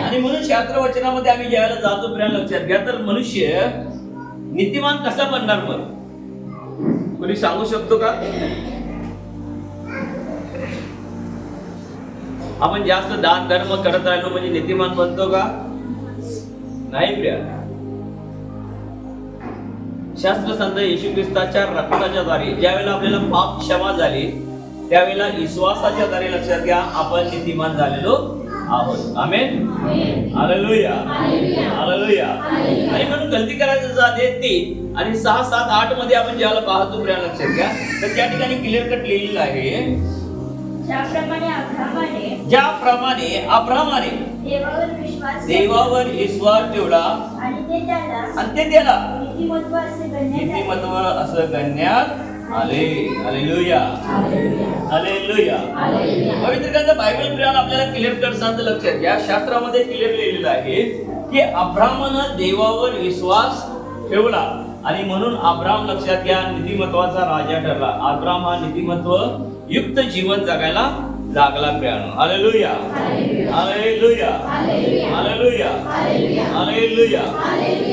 आणि म्हणून शास्त्र वचनामध्ये आम्ही ज्यावेळेला जातो प्रिया लक्षात घ्या तर मनुष्य नीतिमान कसा बनणार मग? कोणी सांगू शकतो का? आपण जास्त दान धर्म करत राहिलो म्हणजे नीतिमान बनतो का? नाही प्रिया. शास्त्र संत येशू ख्रिस्ताच्या रक्ताच्या द्वारे. ज्यावेळेला आपल्याला पाप क्षमा झाली त्यावेळेला विश्वासाच्या द्वारे लक्षात घ्या आपण नीतिमान झालेलो आहोत. आमेन? हालेलुया. हालेलुया. आणि म्हणून गलती करायचं जाते तीन आणि सहा सात आठमध्ये आपण ज्याला पाहतो प्रिया लक्षात घ्या. तर त्या ठिकाणी क्लिअर कट लिहिलेलं आहे. ज्याप्रमाणे अब्रामाने देवावर विश्वास ठेवला आणि ते त्याला नीतिमत्व असे गणण्यात आले. नीतिमत्व असं गणण्यात आले हालेलुया हालेलुया पवित्र ग्रंथ बायबल प्रियान आपल्याला क्लिअर सांगतं लक्षात घ्या शास्त्रामध्ये क्लिअर लिहिलेलं आहे की अब्राहमानं देवावर विश्वास ठेवला आणि म्हणून अब्राम लक्षात घ्या नीतिमत्वाचा राजा ठरला अब्राम हा नीतिमत्व युक्त जीवन जगायला लागला प्रियानो हालेलुया हालेलुया हालेलुया हालेलुया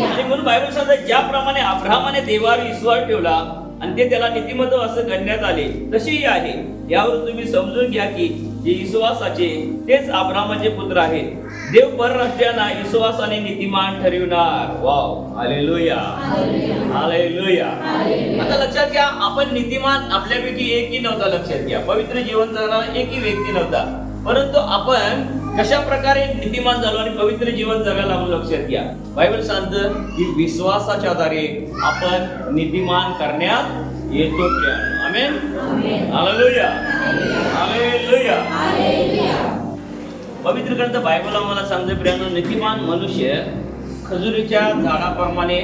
आणि म्हणून बायबल सांगतं ज्याप्रमाणे अब्राहमाने देवावर विश्वास ठेवला आणि ते त्याला नीतिमत्व असं गणण्यात आले. तसेही आहे. यावर तुम्ही समजून घ्या की जे विश्वासाचे तेच अब्रामाचे पुत्र आहेत. देव परराष्ट्रीयांना विश्वासाने नीतिमान ठरविणार. वाव. हालेलुया. हालेलुया. आता लक्षात घ्या आपण नीतिमान आपल्यापैकी एकही नव्हता लक्षात घ्या. पवित्र जीवन जगणारा एकही व्यक्ती नव्हता. परंतु आपण कशा प्रकारे नीतिमान झालो आणि पवित्र जीवन जगायला लागलो लक्षात घ्या. बायबल सांगतं की विश्वासाच्या आधारे आपण नीतिमान करण्यात येतो आमेन? हालेलुया. हालेलुया. पवित्र ग्रंथ बायबल आम्हाला सांगते प्रियानो नीतिमान मनुष्य खजुरीच्या झाडाप्रमाणे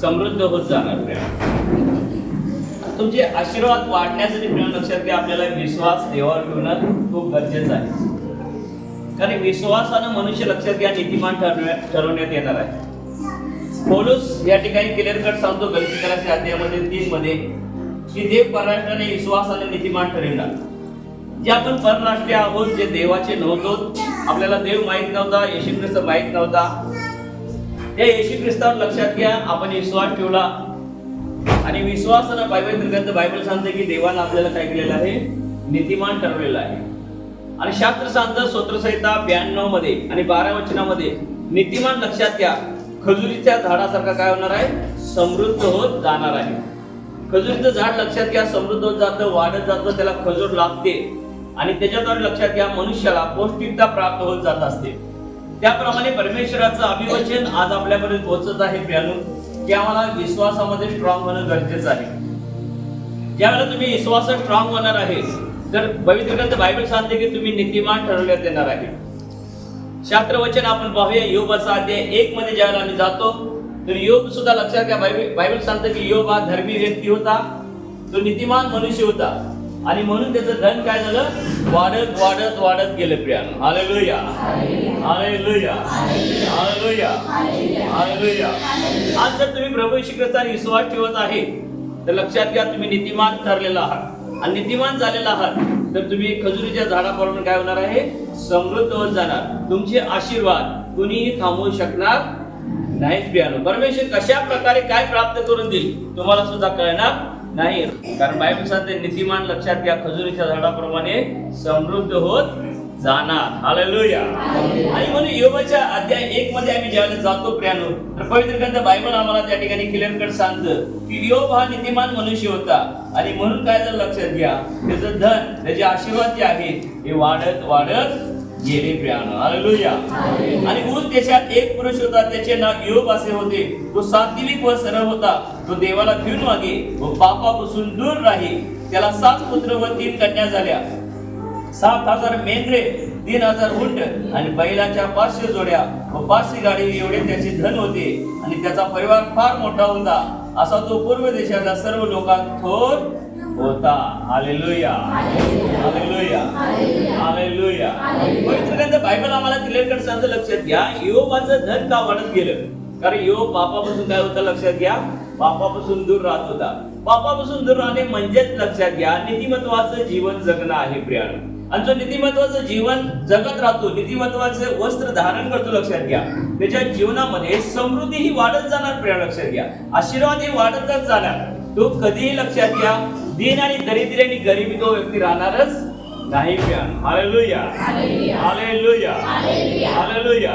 समृद्ध होत जाणार प्रिया तुमचे आशीर्वाद वाढण्यासाठी प्रिया लक्षात घ्या आपल्याला विश्वास देवावर ठेवणं खूप गरजेचं आहे. कारण विश्वासानं मनुष्य लक्षात घ्या नीतिमान ठरवण्या- ठरवण्यात येणार आहे. पोलूस या ठिकाणी क्लिअर कट सांगतो गलतीकराच्या अध्यायामध्ये तीन मध्ये की देव परराष्ट्राने विश्वासाने नीतिमान ठरविणार जे आपण परराष्ट्रीय आहोत जे देवाचे नव्हतो आपल्याला देव माहीत नव्हता येशू ख्रिस्त माहीत नव्हता. त्या येशू ख्रिस्तावर लक्षात घ्या आपण विश्वास ठेवला. आणि विश्वासानं बायबल ग्रंथ बायबल सांगते की देवानं आपल्याला काय केलेलं आहे? नीतिमान ठरवलेलं आहे. आणि शास्त्र सांगतं स्वत्रसंहिता ब्याण्णवमध्ये आणि बारा वचनामध्ये नीतिमान लक्षात घ्या खजुरीच्या झाडासारखा काय होणार आहे? समृद्ध होत जाणार आहे. खजुरीचं झाड लक्षात घ्या समृद्ध होत जातं वाढत जातं त्याला खजूर लागते. आणि त्याच्याद्वारे लक्षात घ्या मनुष्याला पौष्टिकता प्राप्त होत जात असते. त्याप्रमाणे परमेश्वराचं अभिवचन आज आपल्यापर्यंत पोहोचत आहे प्रियानो की आम्हाला विश्वासामध्ये स्ट्रॉंग होणं गरजेचं आहे. ज्यावेळेला तुम्ही विश्वासात स्ट्रॉंग होणार आहे तर पवित्र ग्रंथ बायबल सांगते की तुम्ही नीतिमान ठरवण्यात येणार आहे. शास्त्र वचन आपण पाहूया योबाचा अध्याय एक मध्ये ज्यावेळेला आम्ही जातो तर योग सुद्धा लक्षात घ्या बायबल बायबल सांगतं की योग हा धर्मी व्यक्ती होता तो नीतिमान मनुष्य होता. आणि म्हणून त्याचं धन काय झालं? वाढत वाढत वाढत गेलं प्रियानं. आले लोया आले लोया आज जर तुम्ही प्रभू श्री ख्रिस्तावर विश्वास ठेवत आहे तर लक्षात घ्या तुम्ही नीतिमान ठरलेला आहात. आणि नीतिमान झालेला आहात. तर तुम्ही खजुरीच्या झाडापासून काय होणार आहे? समृद्ध होत जाणार. तुमचे आशीर्वाद कुणीही थांबवू शकणार नाहीच बियाणं. परमेश्वर कशा प्रकारे काय प्राप्त करून देईल तुम्हाला सुद्धा कळणार नाही. कारण बायबल सांगते नीतिमान लक्षात घ्या खजुरीच्या झाडाप्रमाणे समृद्ध होत जाणार. हालेलुया आणि म्हणून योगाच्या अध्याय एक मध्ये आम्ही ज्यावेळेला जातो प्रियानो तर पवित्र ग्रंथ बायबल आम्हाला त्या ठिकाणी क्लिअर कट सांगतं की योग हा नीतिमान मनुष्य होता. आणि म्हणून काय जर लक्षात घ्या त्याचं धन त्याचे आशीर्वाद जे आहेत हे वाढत वाढत गेले प्रियानो. हालेलुया आणि ऊस देशात एक पुरुष होता त्याचे नाव योग असे होते. तो सात्विक व सरळ होता. तो देवाला भिऊन मागे व पापापासून दूर राही. त्याला सात पुत्र व तीन कन्या झाल्या. सात हजार मेंढरे तीन हजार उंट आणि बैलाच्या पाचशे जोड्या व पाचशे गाडी एवढे त्याचे धन होते आणि त्याचा परिवार फार मोठा होता. असा तो पूर्व देशाचा सर्व लोकांत थोर होता. हालेलुया. हालेलुया. हालेलुया. पवित्र बायबल आम्हाला क्लिअर सांगतो लक्षात घ्या. योबाचं धन का वाढत गेलं? कारण यो पापापासून काय होतं लक्षात घ्या? पापापासून दूर राहत होता. पापापासून दूर राहणे म्हणजेच लक्षात घ्या. नीतिमत्वाचं जीवन जगणं आहे प्रियानं. आणि जो नीतिमत्वाचं जीवन जगत राहतो नीतिमत्वाचे वस्त्र धारण करतो लक्षात घ्या. त्याच्या जीवनामध्ये समृद्धी ही वाढत जाणार प्रिया लक्षात घ्या. आशीर्वाद ही वाढतच जाणार. तो कधीही लक्षात घ्या दिन आणि दरिद्री आणि गरिबी तो व्यक्ती राहणारच नाही प्रिया हालेलुया. हालेलुया. हालेलुया.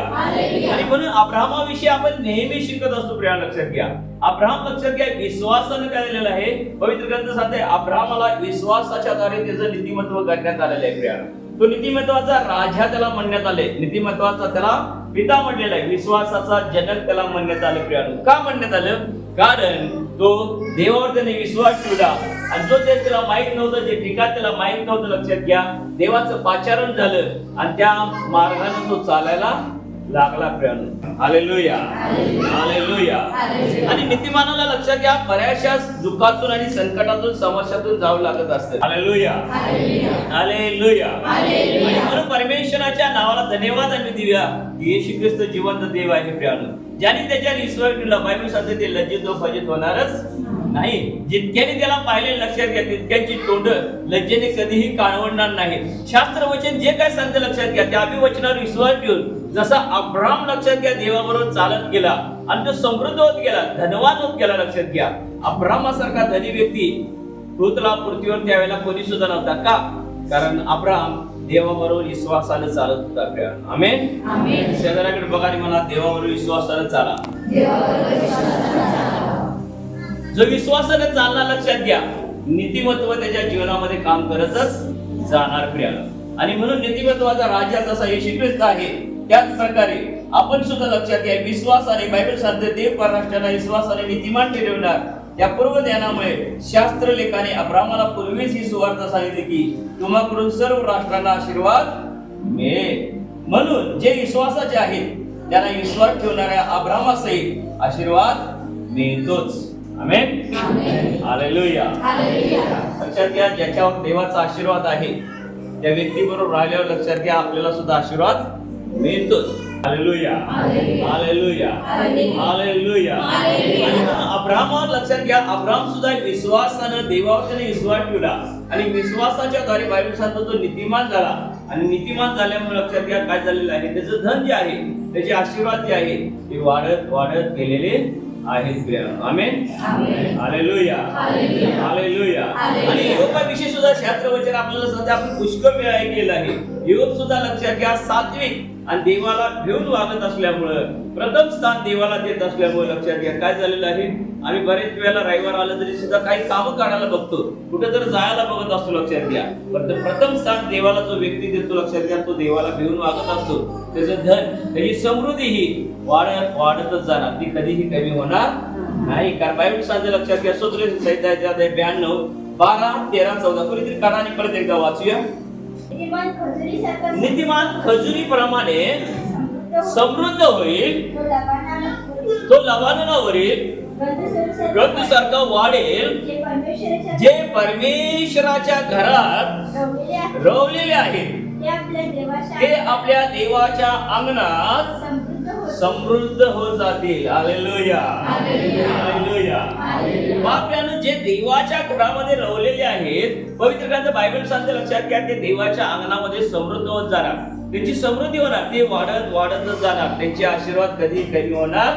आणि म्हणून अब्राहमाविषयी आपण नेहमी शिकत असतो प्रिया लक्षात घ्या. अब्राहम लक्षात घ्या विश्वासानं काय झालेलं आहे? पवित्र ग्रंथ सांगते अब्राहमाला विश्वासाच्या द्वारे त्याचं नीतिमत्व करण्यात आलेलं आहे प्रिया. तो नीतिमत्वाचा राजा त्याला म्हणण्यात आले. नीतिमत्वाचा त्याला पिता म्हणलेला आहे. विश्वासाचा जनक त्याला म्हणण्यात आले प्रिया. का म्हणण्यात आलं? कारण तो देवावर त्याने विश्वास ठेवला. आणि जो ते त्याला माहीत नव्हतं जे ठिकाण त्याला माहीत नव्हतं लक्षात घ्या. देवाचं पाचारण झालं आणि त्या मार्गाने तो चालायला लागला प्रियानो आले हालेलुया. आणि नीतिमानाला लक्षात घ्या बऱ्याचशा दुःखातून आणि संकटातून समस्यातून जावं लागत असतं. आले हालेलुया. आणि म्हणून परमेश्वराच्या नावाला धन्यवाद आम्ही देऊया येशू ख्रिस्त जिवंत देव आहे प्रियानो ज्याने त्याच्या ईश्वर केला बायबल सांगते ते लज्जित व फजित होणारच नाही जितक्याने त्याला पाहिले लक्षात घ्या तितक्यांची तोंड लज्जेने कधीही काळवणार नाही. शास्त्र वचन जे काय सांगते लक्षात घ्या त्या अभिवचनावर विश्वास ठेवून जसा अब्राम लक्षात घ्या देवाबरोबर चालत गेला आणि तो समृद्ध होत गेला धनवान होत गेला लक्षात घ्या. अब्रामासारखा धनी व्यक्ती पृथ्वीला पृथ्वीवर त्यावेळेला कोणी सुद्धा नव्हता. का? कारण अब्राम देवाबरोबर विश्वासाने चालत होता आमेन? शेजाऱ्याकडे बघा आणि म्हणा देवाबरोबर विश्वासाने चाला. जो विश्वासाने चालणार लक्षात घ्या. नीतिमत्व त्याच्या जीवनामध्ये काम करतच जाणार प्रियानं आणि म्हणून नीतिमत्वाचा राजा जसा येशू ख्रिस्त आहे त्याच प्रकारे आपण सुद्धा लक्षात घ्या विश्वासाने बायबल सांगते देव परराष्ट्राला विश्वासाने नीतिमान ठरवणार. या पूर्व ज्ञानामुळे शास्त्र लेखाने अब्रामाला पूर्वीच ही सुवार्ता सांगितली की तुम्हाकडून सर्व राष्ट्रांना आशीर्वाद मिळेल. म्हणून जे विश्वासाचे आहेत त्यांना विश्वास ठेवणाऱ्या अब्रामासहित आशीर्वाद मिळतोच. आमेन हालेलुया लक्षात घ्या ज्याच्यावर देवाचा आशीर्वाद आहे त्या व्यक्तीबरोबर राहिल्यावर लक्षात घ्या आपल्याला सुद्धा आशीर्वाद मिळतोच. हालेलुया हालेलुया हालेलुया अब्रामावर लक्षात घ्या अब्राम सुद्धा विश्वासानं देवावर त्याने विश्वास ठेवला. आणि विश्वासाच्या द्वारे बायबल सांगतो तो नीतिमान झाला. आणि नीतिमान झाल्यामुळे लक्षात घ्या काय झालेलं आहे? त्याचं धन जे आहे त्याचे आशीर्वाद जे आहे ते वाढत वाढत गेलेले आहेत. आमेन? हालेलुया. हालेलुया. आणि योगाविषयी सुद्धा शास्त्र वचन आपल्याला सध्या आपण पुष्कळ वेळा ऐकलेलं आहे. योग सुद्धा लक्षात घ्या. सात्विक आणि देवाला घेऊन वागत असल्यामुळं प्रथम स्थान देवाला देत असल्यामुळे लक्षात घ्या. काय झालेलं आहे? आम्ही बरेच वेळेला रविवार आलं तरी सुद्धा काही कामं काढायला बघतो. कुठे तर जायला बघत असतो लक्षात घ्या. पण प्रथम स्थान देवाला जो व्यक्ती देतो लक्षात घ्या तो देवाला घेऊन वागत असतो. त्याचं धन त्याची समृद्धी ही वाढत वाढतच जाणार. ती कधीही कमी होणार नाही. कारण बायबल सांगते लक्षात घ्या सूत्र ब्याण्णव बारा तेरा चौदा. कोणीतरी काढा परत एकदा वाचूया. नीतिमान नीतिमान खजुरीप्रमाणे समृद्ध होईल. तो लवाननावरील गंधस्वरूपासारखा ग्रंथसारखा वाढेल. जे परमेश्वराच्या घरात रवलेले आहे, रवलेले आहेत. ते आपल्या देवाच्या अंगणात समृद्ध होत जातील. बाप्यानं जे देवाच्या घरामध्ये रवलेले आहेत पवित्र ग्रंथ बायबल सांगते लक्षात घ्या ते देवाच्या अंगणामध्ये समृद्ध होत जाणार. त्यांची समृद्धी होणार ते वाढत वाढतच जाणार. त्यांचे आशीर्वाद कधी कमी होणार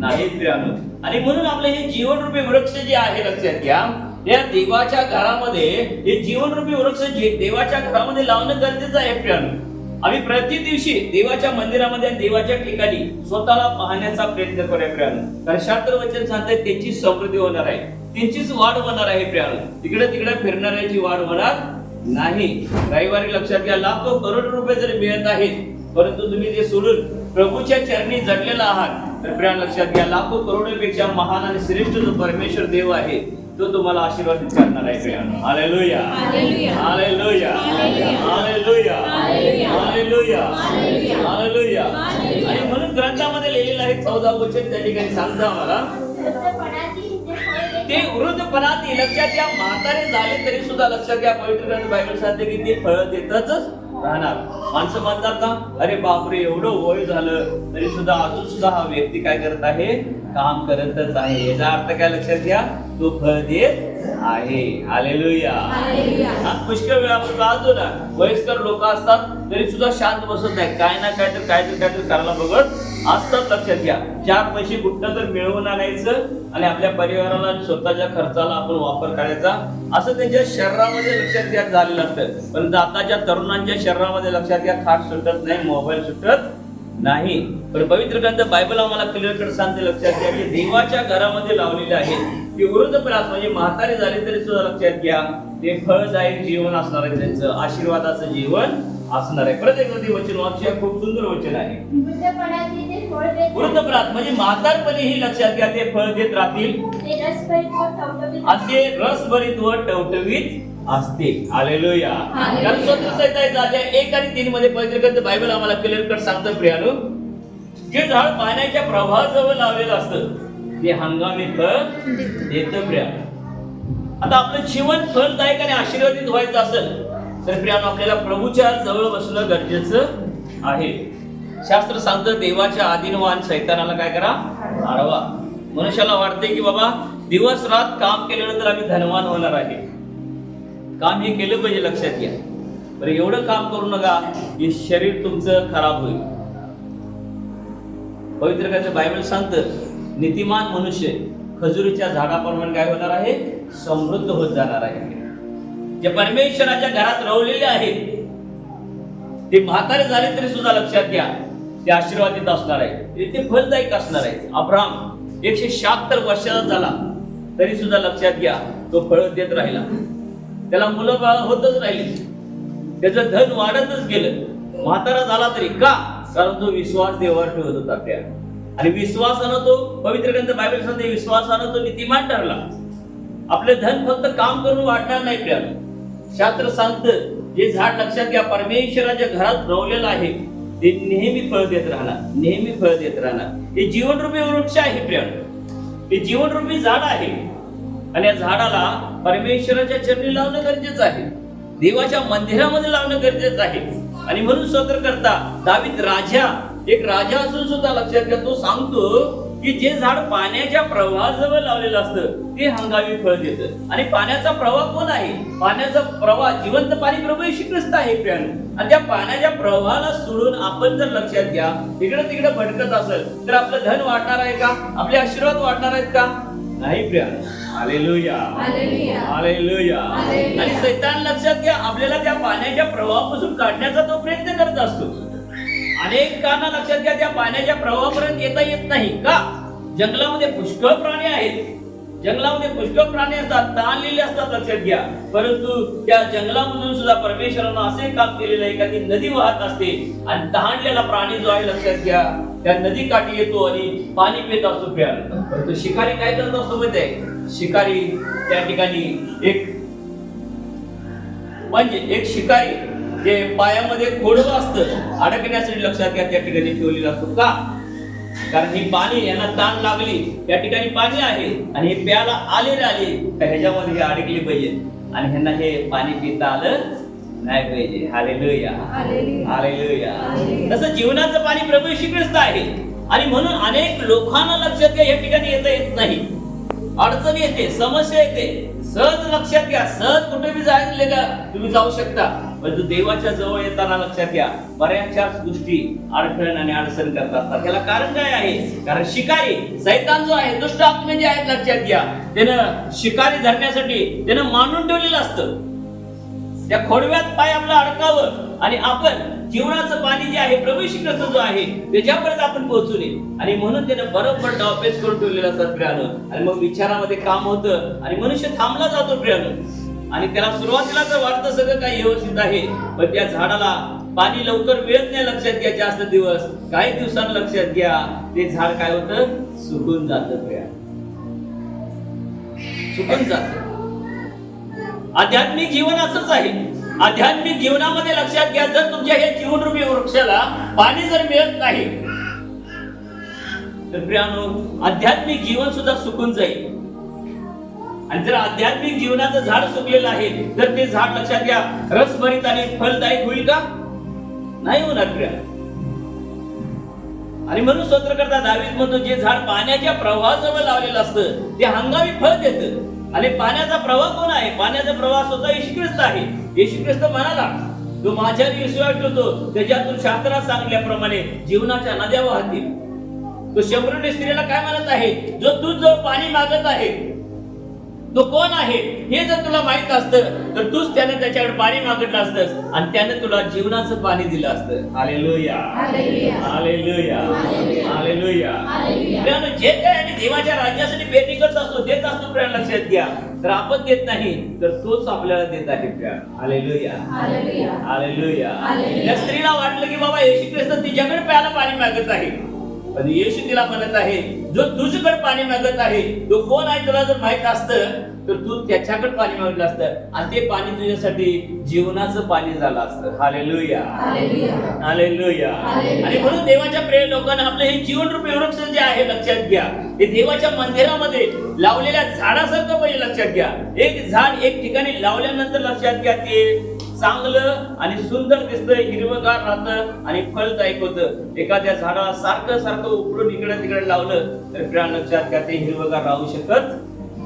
नाहीत प्रियानो आणि म्हणून आपलं हे जीवनरूपी वृक्ष जे आहे लक्षात घ्या या देवाच्या घरामध्ये हे जीवनरूपी वृक्ष जे देवाच्या घरामध्ये लावणं गरजेचं आहे प्रियानो आम्ही प्रति दिवशी देवाच्या मंदिरामध्ये आणि देवाच्या ठिकाणी स्वतःला पाहण्याचा प्रयत्न करूया प्रियानो कारण शास्त्र वचन सांगतात त्यांची समृद्धी होणार आहे. त्यांचीच वाढ होणार आहे प्रियानो तिकडे तिकडे फिरणाऱ्याची वाढ होणार नाही. रविवारी लक्षात घ्या लाखो करोड रुपये जरी मिळत आहेत परंतु तुम्ही ते सोडून प्रभूच्या चरणी जडलेला आहात. तर प्रिया लक्षात घ्या लाखो करोडपेक्षा महान आणि श्रेष्ठ जो परमेश्वर देव आहे तो तुम्हाला आशीर्वादित करणार आहे प्रियानो hallelujah. Hallelujah. Hallelujah. Hallelujah. Hallelujah. आणि म्हणून ग्रंथामध्ये लिहिलेलं आहे चौदा वचन त्या ठिकाणी सांगता मला वृद्धपणाची ते. वृद्धपणात लक्षात घ्या म्हातारे झाले तरी सुद्धा लक्षात घ्या पवित्र ग्रंथ बायबल सांगते की ते फळ देतच राहणार. माणसं म्हणतात ना अरे बापरे एवढं वय झालं तरी सुद्धा अजून सुद्धा हा व्यक्ती काय करत आहे? काम करतच आहे. याचा अर्थ काय लक्षात घ्या? तो फळ देत आहे. हालेलुया. हालेलुया. पुष्कळ वेळा आपण पाहतो ना वयस्कर लोक असतात तरी सुद्धा शांत बसत नाही. काय ना काय तर काय तर काय तर करायला बघत असतात. लक्षात घ्या. चार पैसे कुठनं तर मिळवून आणायचं आणि आपल्या परिवाराला आणि स्वतःच्या खर्चाला आपण वापर करायचा. असं त्यांच्या शरीरामध्ये लक्षात घ्या झालेलं असतं. पण आताच्या तरुणांच्या शरीरामध्ये लक्षात घ्या खाट सुटत नाही मोबाईल सुटत नाही. पण पवित्र ग्रंथ बायबल आम्हाला क्लिअर कट सांगते लक्षात घ्या की देवाच्या घरामध्ये लावलेले आहेत. की वृद्धपणात म्हणजे म्हातारे झाले तरी सुद्धा लक्षात घ्या ते फळदायक जीवन असणार आहे त्यांचं. आशीर्वादाचं जीवन असणार आहे. प्रत्येक नदी वचन वाक्य खूप सुंदर वचन आहे. वृद्धपणाची ते फळ देते. वृद्धपणात म्हणजे म्हातारपणी ही लक्षात घ्या ते फळ देत राहतील. आणि ते रसभरीत व टवटवीत असते. हालेलुया हालेलुया. कारण एक आणि तीन मध्ये पवित्र ग्रंथ बायबल आम्हाला क्लिअर कट सांगतं प्रियानो. जे झाड पाण्याच्या प्रवाहाजवळ लावलेलं असतं ते हंगामी फळ देतं प्रिया आता आपलं जीवन फलदायक आणि आशीर्वादित व्हायचं असेल तर प्रियानो आपल्याला प्रभूच्या जवळ बसणं गरजेचं आहे. शास्त्र सांगतं देवाच्या आधीनवान सैतानाला काय करा? आडवा. मनुष्याला वाटते की बाबा दिवस रात काम केल्यानंतर आम्ही धनवान होणार आहे. काम हे केलं पाहिजे लक्षात घ्या. बरं एवढं काम करू नका की शरीर तुमचं खराब होईल. पवित्र काय बायबल सांगतं नीतिमान मनुष्य खजुरीच्या झाडाप्रमाणे काय होणार आहे? समृद्ध होत जाणार आहे. जे परमेश्वराच्या घरात रवलेले आहेत ते म्हातारे झाले तरी सुद्धा लक्षात घ्या ते आशीर्वादित असणार आहे ते फलदायक असणार आहे अब्राम एकशे शहात्तर वर्षाचा झाला तरी सुद्धा लक्षात घ्या तो फळ देत राहिला. त्याला मुलं बाळ होतच राहिली. त्याचं धन वाढतच गेलं. म्हातारा झाला तरी का? कारण तो विश्वास देवावर ठेवत होता त्या. आणि विश्वासानं तो पवित्र ग्रंथ बायबल सांगते विश्वासानं तो नीतिमान ठरला. आपले धन फक्त काम करून वाढणार नाही प्रिया शास्त्र सांगतं जे झाड लक्षात घ्या परमेश्वराच्या घरात रवलेलं आहे ते नेहमी फळ देत राहणार नेहमी फळ देत राहणार. हे जीवनरूपी वृक्ष आहे प्रिया हे जीवनरूपी झाड आहे. आणि या झाडाला परमेश्वराच्या चरणी लावणं गरजेचं आहे. देवाच्या मंदिरामध्ये लावणं गरजेचं आहे. आणि म्हणून स्वतंत्र करता दावीत राजा एक राजा असून सुद्धा लक्षात घ्या तो सांगतो की जे झाड पाण्याच्या प्रवाहाजवळ लावलेलं असतं ते हंगामी फळ देतं. आणि पाण्याचा प्रवाह कोण आहे? पाण्याचा प्रवाह जिवंत पाणी प्रभू ख्रिस्त आहे प्रियानो. आणि त्या पाण्याच्या प्रवाहाला सोडून आपण जर लक्षात घ्या इकडे तिकडे भटकत असेल तर आपलं धन वाढणार आहे का? आपले आशीर्वाद वाढणार आहेत का? नाही प्रिया. हालेलुया. हालेलुया. आणि सैतान लक्षात घ्या आपल्याला त्या पाण्याच्या प्रवाहापासून काढण्याचा तो प्रयत्न करत असतो. अनेक काना लक्षात घ्या त्या पाण्याच्या प्रवाहापर्यंत येता येत नाही. का? जंगलामध्ये पुष्कळ प्राणी आहेत. जंगलामध्ये पुष्कळ प्राणी असतात ताणलेले असतात लक्षात घ्या. परंतु त्या जंगलामधून सुद्धा परमेश्वरानं असे काम केलेलं आहे का ती नदी वाहत असते आणि तहानलेला प्राणी जो आहे लक्षात घ्या. त्या नदी काठी येतो आणि पाणी पित असतो प्यायला. परंतु शिकारी काय करत असतो माहिती आहे शिकारी त्या ठिकाणी एक म्हणजे एक शिकारी जे पायामध्ये खोडवं असतं. अडकण्यासाठी लक्षात घ्या त्या ठिकाणी ठेवलेलं असतो का? कारण ही पाणी यांना ताण लागली. त्या ठिकाणी पाणी आहे आणि हे प्याला आले आले तर ह्याच्यामध्ये हे अडकले पाहिजे आणि ह्यांना हे पाणी पिता आलं नाही पाहिजे हालेलुया. हालेलुया. तसं जीवनाचं पाणी प्रभू ख्रिस्त आहे. आणि म्हणून अनेक लोकांना लक्षात घ्या या ठिकाणी येता येत नाही. अडचण येते समस्या येते. सहज लक्षात घ्या. सहज कुठे बी जायला का तुम्ही जाऊ शकता. परंतु देवाच्या जवळ येताना लक्षात घ्या. बऱ्याचशाच गोष्टी अडखळण आणि अडचण करत असतात त्याला कारण काय आहे? कारण शिकारी सैतान जो आहे दुष्ट आत्मे जे आहेत लक्षात घ्या. त्यानं शिकारी धरण्यासाठी त्यानं मांडून ठेवलेलं असतं. त्या खोडव्यात पाय आपला अडकावं आणि आपण जीवनाचं पाणी जे आहे प्रभू श्री जो आहे त्याच्यापर्यंत आपण पोहोचू नये. आणि म्हणून त्यानं बरोबर डावपेच करून ठेवलेलं असतात प्रियानो. आणि मग विचारामध्ये काम होतं आणि मनुष्य थांबला जातो प्रियानो. आणि त्याला सुरुवातीला तर वाटतं सगळं काही व्यवस्थित आहे पण त्या झाडाला पाणी लवकर मिळत नाही लक्षात घ्या जास्त दिवस काही दिवसांनी लक्षात घ्या ते झाड काय होतं? सुकून जातं प्रिया. सुकून जातं. आध्यात्मिक जीवन असंच आहे. आध्यात्मिक जीवनामध्ये लक्षात घ्या जर तुमच्या हे जीवनरूपी वृक्षाला पाणी जर मिळत नाही तर प्रियानो आध्यात्मिक जीवन सुद्धा सुकून जाईल. आणि जर आध्यात्मिक जीवनाचं झाड सुकलेलं आहे तर ते झाड लक्षात घ्या रसभरीत आणि फलदायक होईल का? नाही होणार प्रिया. आणि म्हणून स्वतंत्र करता दावीत म्हणतो जे झाड पाण्याच्या प्रवाहाजवळ लावलेलं असतं ते हंगामी फळ देतं. आणि पाण्याचा प्रवाह कोण आहे? पाण्याचा प्रवाह स्वतः येशू ख्रिस्त आहे. येशू ख्रिस्त म्हणाला जो माझ्या विश्वास ठेवतो त्याच्यातून शास्त्रात सांगल्याप्रमाणे जीवनाच्या नद्या वाहतील. तो शंभरुणी स्त्रीला काय म्हणत आहे? जो तू जो पाणी मागत आहे तो कोण आहे? हे जर तुला माहीत असतं तर तूच त्याने त्याच्याकडे पाणी मागितलं असतंस आणि त्याने तुला जीवनाचं पाणी दिलं असतं. हालेलुया. हालेलुया. हालेलुया. प्रियानो, जे काय आणि देवाच्या राज्यासाठी पेरणी करत असतो देत असतो प्रिया लक्षात घ्या. तर आपण देत नाही तर तोच आपल्याला देत आहे प्रिया. हालेलुया. हालेलुया. त्या स्त्रीला वाटलं की बाबा येशू ख्रिस्त तिच्याकडे प्यायला पाणी मागत आहे. पण येशू तिला म्हणत आहे जो तुझ्याकडे पाणी मागत आहे तो कोण आहे तुला जर माहीत असतं तर तू त्याच्याकडे पाणी मागितलं असतं. आणि ते पाणी तुझ्यासाठी जीवनाचं पाणी झालं असतं. हालेलुया. हालेलुया. आणि म्हणून देवाच्या प्रिय लोकांना आपलं हे जीवनरूपी वृक्ष जे आहे लक्षात घ्या. ते देवाच्या मंदिरामध्ये लावलेल्या झाडासारखं पाहिजे लक्षात घ्या. एक झाड एक ठिकाणी लावल्यानंतर लक्षात घ्या ते चांगलं आणि सुंदर दिसतं हिरवगार राहतं आणि फलदायक होतं. एखाद्या झाडाला सारखं सारखं उकडून इकडे तिकडे लावलं तर प्रिया लक्षात घ्या ते हिरवगार राहू शकत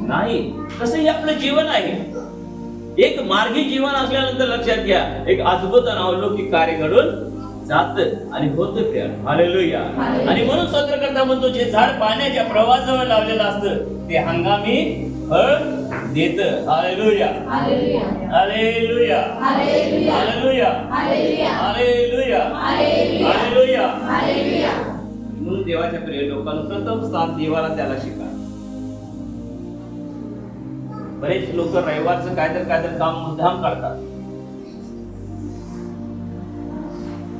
नाही? तसं हे आपलं जीवन आहे. एक मार्गी जीवन असल्यानंतर लक्षात घ्या एक अद्भुत आणि अलौकिक कार्य घडून जात आणि होत हालेलुया. आणि म्हणून स्वतंत्र करता म्हणतो जे झाड पाण्याच्या प्रवाहाजवळ लावलेलं असतं ते हंगामी फळ देत हालेलुया हालेलुया हालेलुया हालेलुया हालेलुया म्हणून देवाच्या प्रिय लोकांना प्रथम स्थान देवाला त्याला शिका बरेच लोक रविवारचं काय तर काय तर काम मुद्दाम काढतात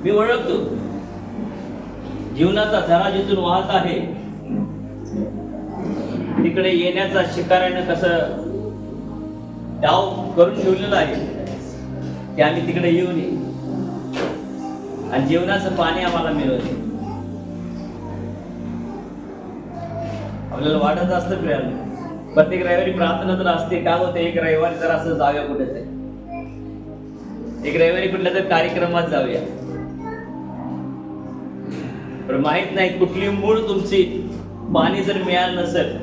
मी ओळखतो जीवनाचा झरा जिथून वाहत आहे तिकडे येण्याचा शिकाऱ्यानं कसं डाव करून ठेवलेला आहे की आम्ही तिकडे येऊ नये आणि जेवणाचं पाणी आम्हाला मिळवते. आपल्याला वाटत असतं प्रियाला प्रत्येक रविवारी प्रार्थना तर असते काय होते? एक रविवारी जर असं जाऊया कुठे एक रविवारी कुठल्या तर कार्यक्रमात जाऊया. पण माहीत नाही कुठली मूळ तुमची पाणी जर मिळालं नसेल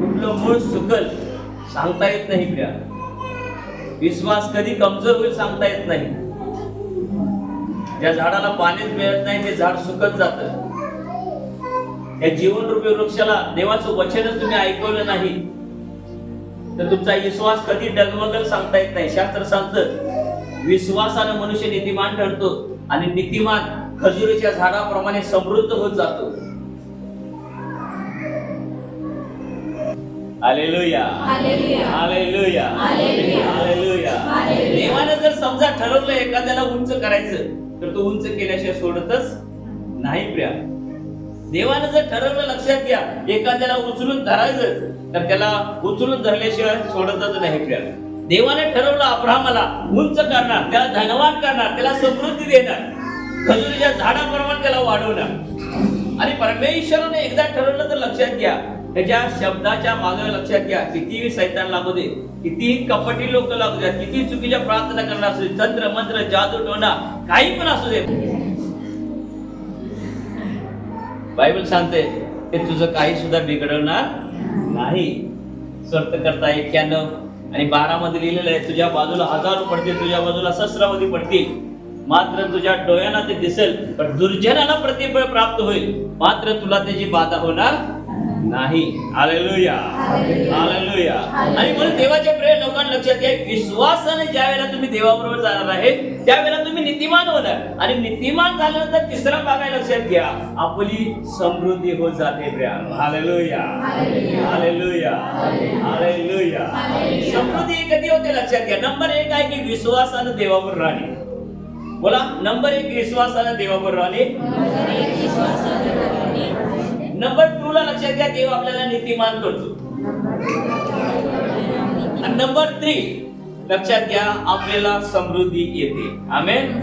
कुठलं मूळ सुकल सांगता येत नाही प्रिया विश्वास कधी कमजोर होईल सांगता येत नाही. ज्या झाडाला पाणीच मिळत नाही ते झाड सुकत जात. या जीवनरूपी वृक्षाला देवाचं वचनच तुम्ही ऐकवलं नाही. तर तुमचा विश्वास कधी डगमगल सांगता येत नाही. शास्त्र सांगत विश्वासानं मनुष्य नीतिमान ठरतो आणि नीतिमान खजुरीच्या झाडाप्रमाणे समृद्ध होत जातो. हालेलुया. हालेलुया. हालेलुया. देवानं जर समजा ठरवलं एखाद्याला उंच करायचं तर तो उंच केल्याशिवाय सोडतच नाही प्रिया. देवानं जर ठरवलं लक्षात घ्या एखाद्याला उचलून धरायचं तर त्याला उचलून धरल्याशिवाय सोडतच नाही प्रिया. देवाने ठरवलं अब्राहमाला उंच करणार त्याला धनवान करणार त्याला समृद्धी देणार खजुरीच्या झाडाप्रमाणे त्याला वाढवणार. आणि परमेश्वराने एकदा ठरवलं तर लक्षात घ्या त्याच्या शब्दाच्या मागे लक्षात घ्या. कितीही सैतान लागू दे कितीही कपटी लोक लागू द्या किती चुकीच्या प्रार्थना करणार असू दे तंत्र मंत्र जादू टोना काही पण असू दे. बायबल सांगते ते तुझं काही सुद्धा बिघडवणार नाही. स्वर्थ करता एक्क्याण्णव आणि बारा मध्ये लिहिलेलं आहे तुझ्या बाजूला हजारो पडतील तुझ्या बाजूला सहस्रामध्ये पडतील. मात्र तुझ्या डोळ्यांना ते दिसेल पण दुर्जनाला प्रतिफळ प्राप्त होईल. मात्र तुला त्याची बाधा होणार नाही. हालेलुया. हालेलुया. आणि म्हणून देवाच्या प्रिय लोकांना लक्षात घ्या विश्वासाने ज्या वेळेला तुम्ही देवाबरोबर जाणार आहे त्यावेळेला तुम्ही नीतिमान होणार. आणि नीतिमान झाल्यानंतर तिसरा भाग आहे लक्षात घ्या आपली समृद्धी होत जाते प्रिया. हालेलुया. हालेलुया. हालेलुया. समृद्धी कधी होते लक्षात घ्या. नंबर एक आहे की विश्वासानं देवावर राहणे. बोला नंबर एक विश्वासानं देवावर राहणे. नंबर टू लक्षात घ्या देव आपल्याला नीतिमान करतो. नंबर थ्री लक्षात घ्या आपल्याला समृद्धी येते. आमेन